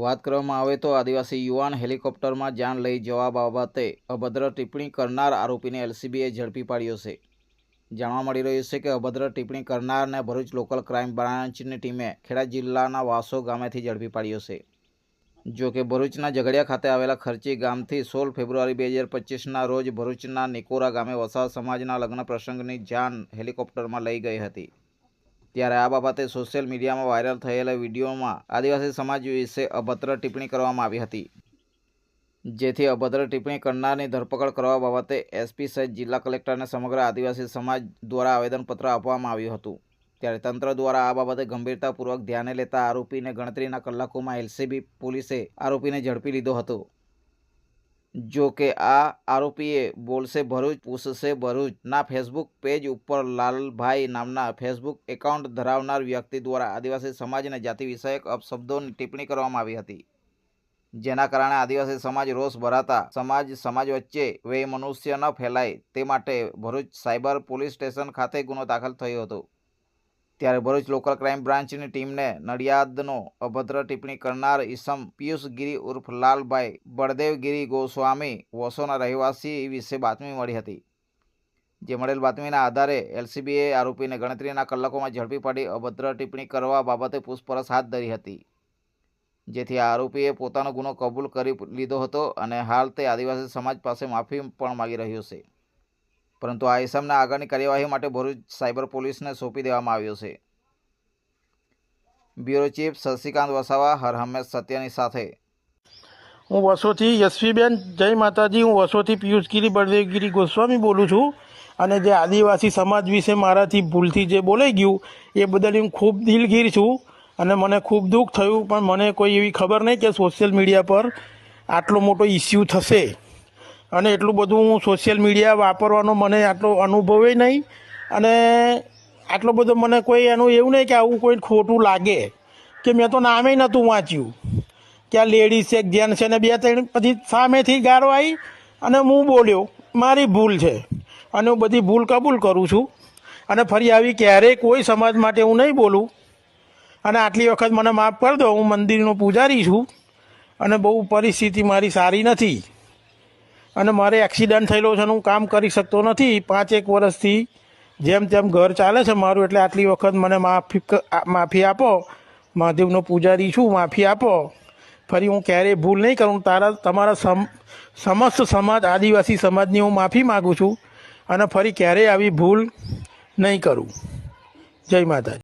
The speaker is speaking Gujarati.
વાત કરવામાં આવે તો આદિવાસી યુવાન હેલિકોપ્ટરમાં જાન લઈ જવા બાબતે અભદ્ર ટિપ્પણી કરનાર આરોપીને એલસીબીએ ઝડપી પાડ્યો છે. જાણવા મળી રહ્યું છે કે અભદ્ર ટિપ્પણી કરનારને ભરૂચ લોકલ ક્રાઇમ બ્રાન્ચની ટીમે ખેડા જિલ્લાના વાસો ગામેથી ઝડપી પાડ્યો છે. જો કે ભરૂચના ઝઘડિયા ખાતે આવેલા ખર્ચી ગામથી સોળ ફેબ્રુઆરી બે હજાર પચીસના રોજ ભરૂચના નિકોરા ગામે વસાવ સમાજના લગ્ન પ્રસંગની જાન હેલિકોપ્ટરમાં લઈ ગઈ હતી. ત્યારે આ બાબતે સોશિયલ મીડિયામાં વાયરલ થયેલા વિડીયોમાં આદિવાસી સમાજ વિશે અભદ્ર ટિપ્પણી કરવામાં આવી હતી. જેથી અભદ્ર ટિપ્પણી કરનારની ધરપકડ કરવા બાબતે એસપી સહિત જિલ્લા કલેક્ટરને સમગ્ર આદિવાસી સમાજ દ્વારા આવેદનપત્ર આપવામાં આવ્યું હતું. ત્યારે તંત્ર દ્વારા આ બાબતે ગંભીરતાપૂર્વક ધ્યાને લેતા આરોપીને ગણતરીના કલાકોમાં એલસીબી પોલીસે આરોપીને ઝડપી લીધો હતો. જો કે આ આરોપીએ બોલશે ભરૂચ, પૂછશે ભરૂચના ફેસબુક પેજ ઉપર લાલભાઈ નામના ફેસબુક એકાઉન્ટ ધરાવનાર વ્યક્તિ દ્વારા આદિવાસી સમાજને જાતિ વિષયક અપશબ્દોની ટિપ્પણી કરવામાં આવી હતી. જેના કારણે આદિવાસી સમાજ રોષ ભરાતા સમાજ સમાજ વચ્ચે વે મનુષ્ય ન ફેલાય તે માટે ભરૂચ સાયબર પોલીસ સ્ટેશન ખાતે ગુનો દાખલ થયો હતો. ત્યારે ભરૂચ લોકલ ક્રાઇમ બ્રાન્ચની ટીમને નડિયાદનો અભદ્ર ટિપ્પણી કરનાર ઈસમ પિયુષ ગિરી ઉર્ફ લાલભાઈ બળદેવગીરી ગોસ્વામી વોસોના રહેવાસી વિશે બાતમી મળી હતી, જે મળેલ બાતમીના આધારે એલસીબીએ આરોપીને ગણતરીના કલાકોમાં ઝડપી પાડી અભદ્ર ટિપ્પણી કરવા બાબતે પૂછપરછ હાથ ધરી હતી, જેથી આરોપીએ પોતાનો ગુનો કબૂલ કરી લીધો હતો અને હાલ તે આદિવાસી સમાજ પાસે માફી પણ માગી રહ્યો છે. પરંતુ આ ઇસમને આગળની કાર્યવાહી માટે ભરૂચ સાયબર પોલીસને સોંપી દેવામાં આવ્યો છે. બ્યુરો ચીફ શશિકાંત વસાવા, હર હંમેશ સત્યની સાથે. હું વસોથી યશવીબેન, જય માતાજી, હું વસોથી પિયુષગીરી, બળદેવગીરી ગોસ્વામી બોલું છું અને જે આદિવાસી સમાજ વિશે મારાથી ભૂલથી જે બોલાઈ ગયું, એ બદલ હું ખૂબ દિલગીર છું અને મને ખૂબ દુઃખ થયું, પણ મને કોઈ એવી ખબર નહીં કે સોશિયલ મીડિયા પર આટલો મોટો ઇસ્યુ થશે. અને એટલું બધું હું સોશિયલ મીડિયા વાપરવાનો મને આટલો અનુભવે નહીં. અને આટલો બધો મને કોઈ એનું એવું નહીં કે આવું કોઈ ખોટું લાગે કે મેં તો નામે નહોતું વાંચ્યું. કે આ લેડીઝ છે જેન્ટ્સ છે ને બે ત્રણ પછી સામેથી ગારો આવી અને હું બોલ્યો, મારી ભૂલ છે. અને હું બધી ભૂલ કબૂલ કરું છું. અને ફરી આવી ક્યારેય કોઈ સમાજ માટે હું નહીં બોલું. અને આટલી વખત મને માફ કરી દો, હું મંદિરનો પૂજારી છું. અને બહુ પરિસ્થિતિ મારી સારી નથી. અને મારે એક્સિડન્ટ થયેલો છે અને હું કામ કરી શકતો નથી. પાંચ એક વર્ષથી જેમ તેમ ઘર ચાલે છે મારું, એટલે આટલી વખત મને માફી માફી આપો. મહાદેવનો પૂજારી છું, માફી આપો. ફરી હું ક્યારેય ભૂલ નહીં કરું. તારા, તમારા સમ, સમસ્ત સમાજ, આદિવાસી સમાજની હું માફી માગું છું અને ફરી ક્યારેય આવી ભૂલ નહીં કરું. જય માતાજી.